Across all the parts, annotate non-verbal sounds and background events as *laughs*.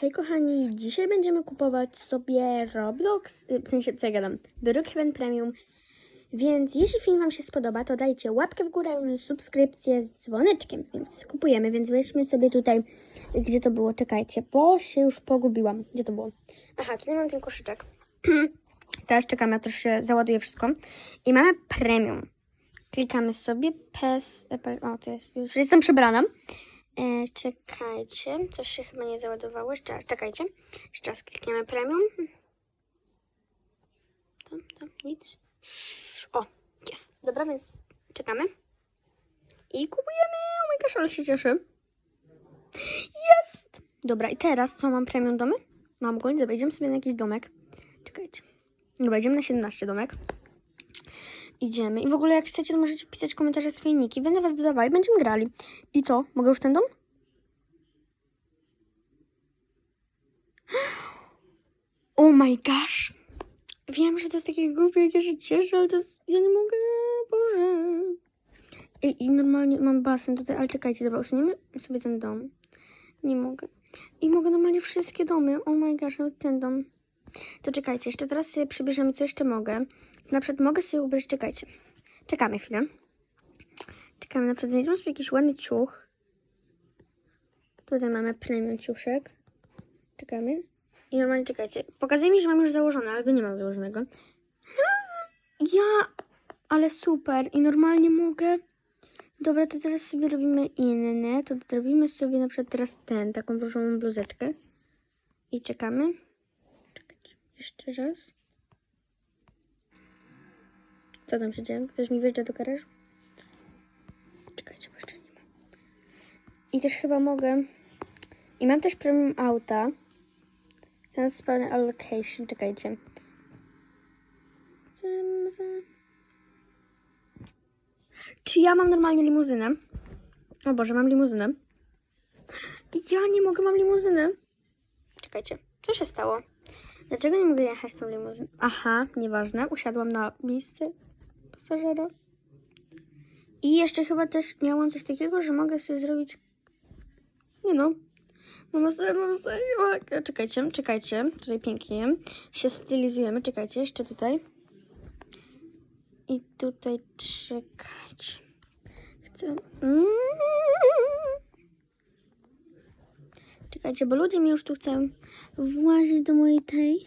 Hej kochani, dzisiaj będziemy kupować sobie Roblox, y, w sensie co ja gadam, Brookhaven Premium. Więc jeśli film Wam się spodoba, to dajcie łapkę w górę, subskrypcję z dzwoneczkiem, więc kupujemy, więc weźmy sobie tutaj, gdzie to było, czekajcie, bo się już pogubiłam. Gdzie to było? Aha, tutaj mam ten koszyczek. *clears throat* Teraz czekamy, aż się załaduje wszystko. I mamy Premium. Klikamy sobie PES, o to jest, już jestem przebrana. E, czekajcie, coś się chyba nie załadowało. Jeszcze czekajcie. Jeszcze raz klikniemy premium. Tam, tam, nic. O, jest. Dobra, więc czekamy. I kupujemy. Oh my gosh, ale się cieszę. Jest! Dobra, i teraz co, mam premium domy? Mam ogólnie, dobra, idziemy sobie na jakiś domek. Czekajcie. Dobra, idziemy na 17 domek. Idziemy. I w ogóle jak chcecie, to możecie pisać komentarze swoje niki. Będę was dodawała i będziemy grali. I co? Mogę już ten dom? *gasps* Oh my gosh. Wiem, że to jest takie głupie, jak ja się cieszę, ale to jest... Ja nie mogę, Boże. I, I normalnie mam basen tutaj, ale czekajcie, dobra, usuniemy sobie ten dom. Nie mogę. I mogę normalnie wszystkie domy. Oh my gosh, nawet ten dom. To czekajcie, jeszcze teraz sobie przybierzemy, co jeszcze mogę. Na przykład mogę sobie ubrać, czekajcie. Czekamy chwilę. Czekamy, na przykład znajdziemy sobie jakiś ładny ciuch. Tutaj mamy premium ciuszek. Czekamy. I normalnie czekajcie. Pokazuje mi, że mam już założone, ale go nie mam założonego. *gasps* Ja! Ale super. I normalnie mogę... Dobra, to teraz sobie robimy inne. To zrobimy sobie na przykład teraz ten, taką różową bluzeczkę. I czekamy. Czekajcie. Jeszcze raz. Co tam się dzieje? Ktoś mi wjeżdża do garażu? Czekajcie, bo jeszcze nie ma. I też chyba mogę... I mam też premium auta. Teraz spełnię allocation. Czekajcie. Czy ja mam normalnie limuzynę? O Boże, mam limuzynę. Ja nie mogę, mam limuzynę. Czekajcie, co się stało? Dlaczego nie mogę jechać tą limuzyną? Aha, nieważne. Usiadłam na miejsce pasażera. I jeszcze chyba też miałam coś takiego, że mogę sobie zrobić... Nie no. Mam sobie, mam sobie... Czekajcie, czekajcie. Tutaj pięknie się stylizujemy. Czekajcie, jeszcze tutaj. I tutaj czekajcie. Chcę... Czekajcie, bo ludzie mi już tu chcą włazić do mojej tej.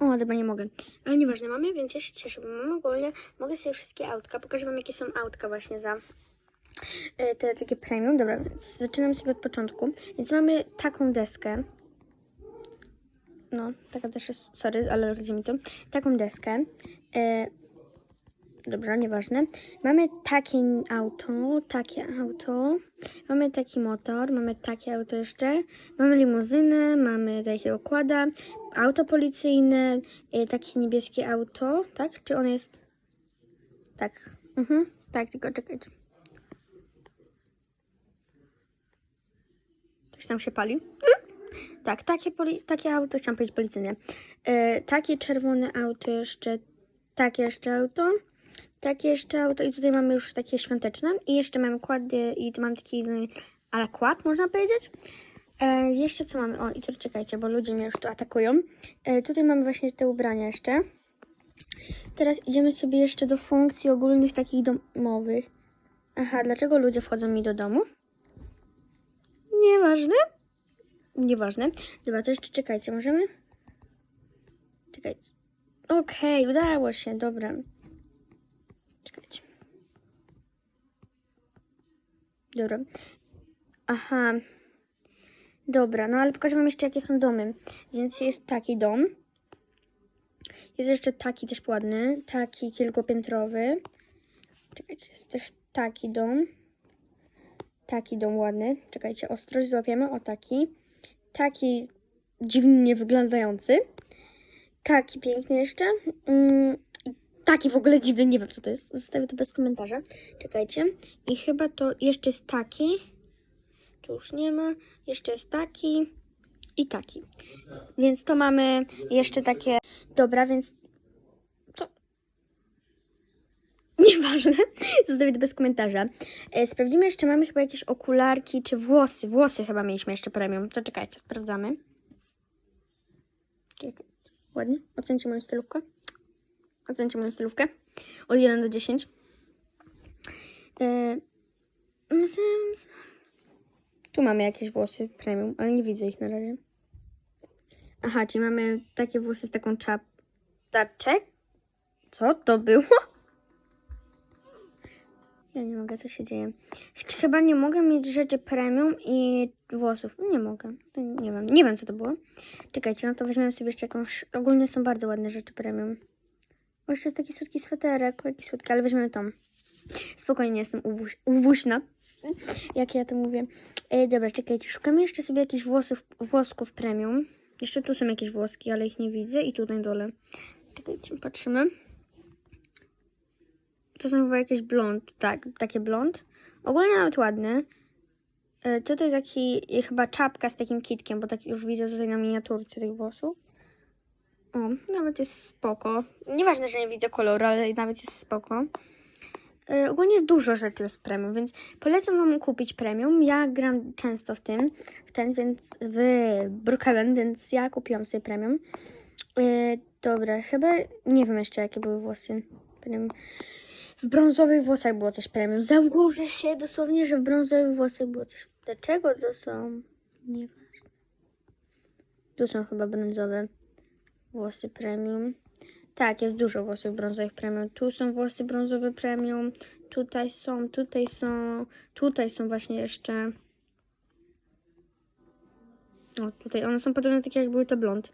O, dobra, nie mogę. Ale nieważne, mamy, więc ja się cieszę, bo mam ogólnie. Mogę sobie wszystkie autka. Pokażę wam, jakie są autka właśnie za e, te takie premium. Dobra, więc zaczynam sobie od początku. Więc mamy taką deskę. No, taka też jest, sorry, ale chodzi mi to. Taką deskę. E, dobra, nieważne. Mamy takie auto, takie auto. Mamy taki motor, mamy takie auto jeszcze. Mamy limuzynę, mamy takie okłada. Auto policyjne, e, takie niebieskie auto, tak? Czy on jest... Tak. Mhm. Tak, tylko czekajcie. Coś tam się pali. Tak, takie, poli- takie auto, chciałam powiedzieć policyjne. E, takie czerwone auto jeszcze, takie jeszcze auto, takie jeszcze auto i tutaj mamy już takie świąteczne i jeszcze mamy kłady i mam taki ale kład, można powiedzieć. E, jeszcze co mamy? O, i to czekajcie, bo ludzie mnie już tu atakują. E, tutaj mamy właśnie te ubrania jeszcze. Teraz idziemy sobie jeszcze do funkcji ogólnych takich domowych. Aha, dlaczego ludzie wchodzą mi do domu? Nieważne. Nieważne. Dobra, to jeszcze czekajcie, możemy? Czekajcie. Okej, udało się, dobra. Czekajcie. Dobra. Aha. Dobra, no ale pokażę wam jeszcze jakie są domy. Więc jest taki dom. Jest jeszcze taki też ładny. Taki kilkupiętrowy. Czekajcie, jest też taki dom. Taki dom ładny. Czekajcie, ostrość złapiemy. O taki. Taki dziwnie wyglądający. Taki piękny jeszcze. Mm, taki w ogóle dziwny, nie wiem co to jest. Zostawię to bez komentarza. Czekajcie. I chyba to jeszcze jest taki. Tu już nie ma. Jeszcze jest taki. I taki. Więc to mamy jeszcze takie. Dobra, więc. Co? *laughs* Nieważne. Zostawię to bez komentarza. E, sprawdzimy jeszcze, mamy chyba jakieś okularki czy włosy. Włosy chyba mieliśmy jeszcze premium. To czekajcie, sprawdzamy. Czekaj. Ładnie. Ocencie moją stylówkę. Ocencie moją stylówkę. Od 1 do 10. E, ms- ms- tu mamy jakieś włosy premium, ale nie widzę ich na razie. Aha, czyli mamy takie włosy z taką czaptaczek. Co to było? *laughs* Ja nie mogę, co się dzieje. Ch- Chyba nie mogę mieć rzeczy premium i włosów. Nie mogę. Nie wiem, nie wiem co to było. Czekajcie, no to weźmiemy sobie jeszcze jakąś. Ogólnie są bardzo ładne rzeczy premium. O, jeszcze jest taki słodki sweterek, jaki słodki, ale weźmiemy tą. Spokojnie, jestem uwuś, uwuśna. Jak ja to mówię. E, dobra, czekajcie, szukamy jeszcze sobie jakichś włosów, włosków premium. Jeszcze tu są jakieś włoski, ale ich nie widzę. I tutaj na dole. Czekajcie, patrzymy. To są chyba jakieś blond, tak, takie blond. Ogólnie nawet ładny. E, tutaj taki, chyba czapka z takim kitkiem, bo tak już widzę tutaj na miniaturce tych włosów. O, nawet jest spoko. Nieważne, że nie widzę koloru, ale nawet jest spoko. E, ogólnie dużo rzeczy jest premium, więc polecam wam kupić premium. Ja gram często w tym, w ten, więc w Brookhaven, więc ja kupiłam sobie premium. E, dobra, chyba nie wiem jeszcze jakie były włosy premium. W brązowych włosach było coś premium. Założę się dosłownie, że w brązowych włosach było coś. Dlaczego to są? Nieważne. Tu są chyba brązowe włosy premium. Tak, jest dużo włosów brązowych premium. Tu są włosy brązowe premium. Tutaj są, tutaj są, tutaj są właśnie jeszcze. O, tutaj one są podobne takie jak były te blond.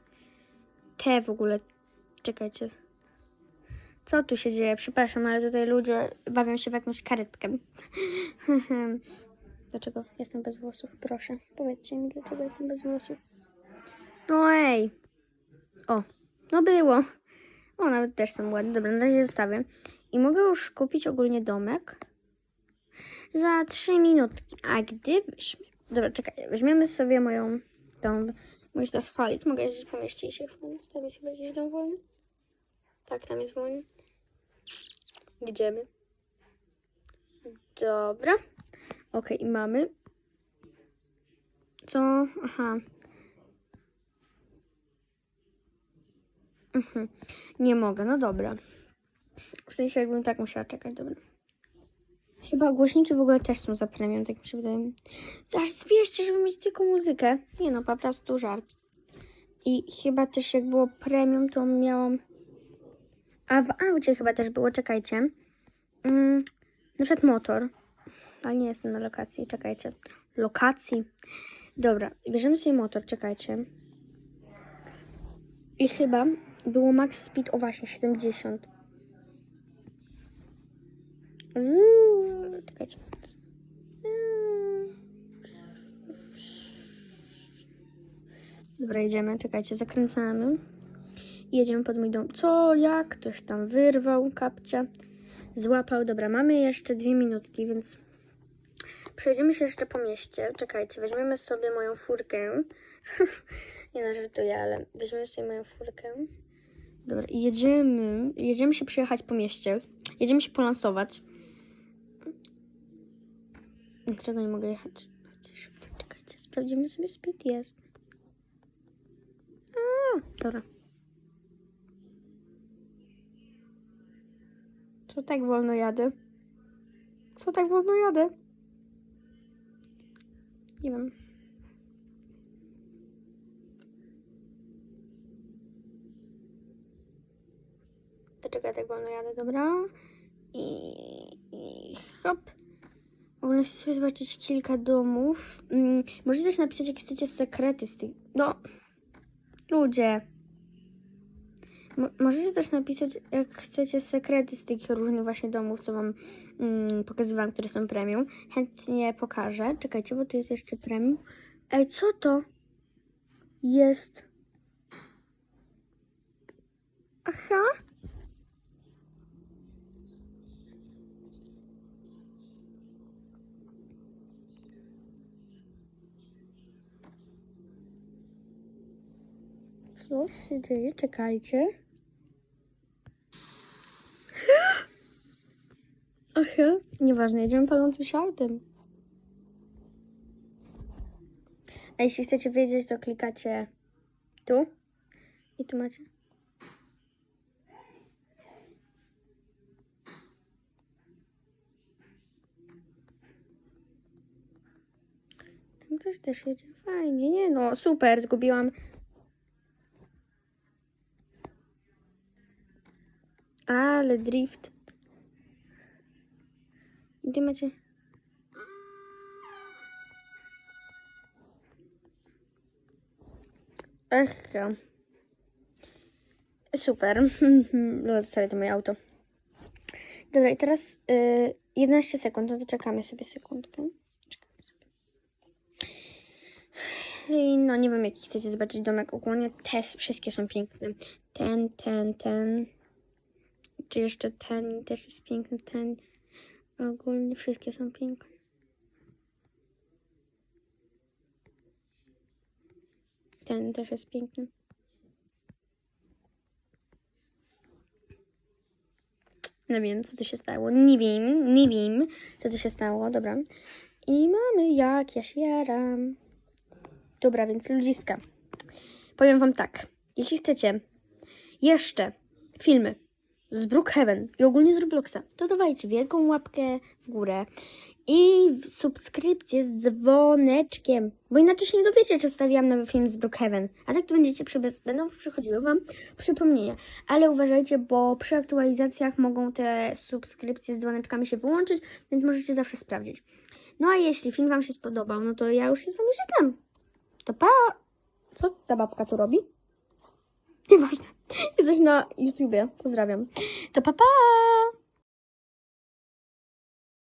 Te w ogóle. Czekajcie. Co tu się dzieje? Przepraszam, ale tutaj ludzie bawią się w jakąś karetkę. *laughs* dlaczego jestem bez włosów? Proszę, powiedzcie mi, dlaczego jestem bez włosów. No ej! O, no było. O, nawet też są ładne. Dobra, na razie zostawię. I mogę już kupić ogólnie domek za 3 minutki. A gdybyśmy... Dobra, czekaj. Weźmiemy sobie moją tą... Mogę się teraz chwalić. Mogę jeździć po mieście i się. Tam jest chyba jakiś dom wolny. Tak, tam jest wolny. Idziemy. Dobra. Ok, i mamy. Co? Aha. Nie mogę, no dobra. W sensie jakbym tak musiała czekać, dobra. Chyba głośniki w ogóle też są za premium, tak mi się wydaje. Aż zwieście, żeby mieć tylko muzykę. Nie no, po prostu żart. I chyba też jak było premium, to miałam... A w aucie chyba też było, czekajcie. Mm, na przykład motor. Ale nie jestem na lokacji, czekajcie. Lokacji. Dobra, bierzemy sobie motor, czekajcie. I chyba było max speed o właśnie 70. Uuu, Czekajcie. Dobra, jedziemy, czekajcie, zakręcamy. Jedziemy pod mój dom. Co, jak? Ktoś tam wyrwał kapcia. Złapał. Dobra, mamy jeszcze dwie minutki, więc przejdziemy się jeszcze po mieście. Czekajcie, weźmiemy sobie moją furkę. *laughs* Nie no, żartuję, ale weźmiemy sobie moją furkę. Dobra, jedziemy. Jedziemy się przejechać po mieście. Jedziemy się polansować. Dlaczego nie mogę jechać? Czekajcie, sprawdzimy sobie speed jest. A, dobra. Co tak wolno jadę? Co tak wolno jadę? Nie wiem. Ja tak wolno jadę? Dobra. I, i hop. Ogólnie chcę sobie zobaczyć kilka domów. Mm, możecie też napisać, jakie chcecie sekrety z tych... No, ludzie. Mo- możecie też napisać, jak chcecie sekrety z tych różnych właśnie domów, co wam mm, pokazywałam, które są premium. Chętnie pokażę. Czekajcie, bo tu jest jeszcze premium. Ej, co to jest? Aha. Co się dzieje? Czekajcie. *gasps* Ech, Nieważne, jedziemy palącym się autem. A jeśli chcecie wiedzieć, to klikacie tu i tu macie. Tam ktoś też jedzie. Fajnie, nie no, super, zgubiłam. Ale drift. Gdzie macie? Ech. Super. No, *laughs* zostawię to moje auto. Dobra, i teraz y, 11 sekund. No to czekamy sobie sekundkę. Czekamy sobie. I no, nie wiem, jaki chcecie zobaczyć domek. Ogólnie te wszystkie są piękne. Ten, ten, ten. Czy jeszcze ten też jest piękny. Ten. Ogólnie wszystkie są piękne. Ten też jest piękny. Nie wiem, co tu się stało. Nie wiem, nie wiem, co tu się stało. Dobra. I mamy jak ja się jaram. Dobra, więc ludziska. Powiem wam tak. Jeśli chcecie jeszcze filmy z Brookhaven i ogólnie z Robloxa, to dawajcie wielką łapkę w górę i subskrypcję z dzwoneczkiem, bo inaczej się nie dowiecie, czy wstawiłam nowy film z Brookhaven. A tak to będziecie będą przychodziły wam przypomnienia. Ale uważajcie, bo przy aktualizacjach mogą te subskrypcje z dzwoneczkami się wyłączyć, więc możecie zawsze sprawdzić. No a jeśli film wam się spodobał, no to ja już się z wami żegnam. To pa! Co ta babka tu robi? *laughs* Nieważne. Jesteś na YouTubie. Pozdrawiam. To pa pa!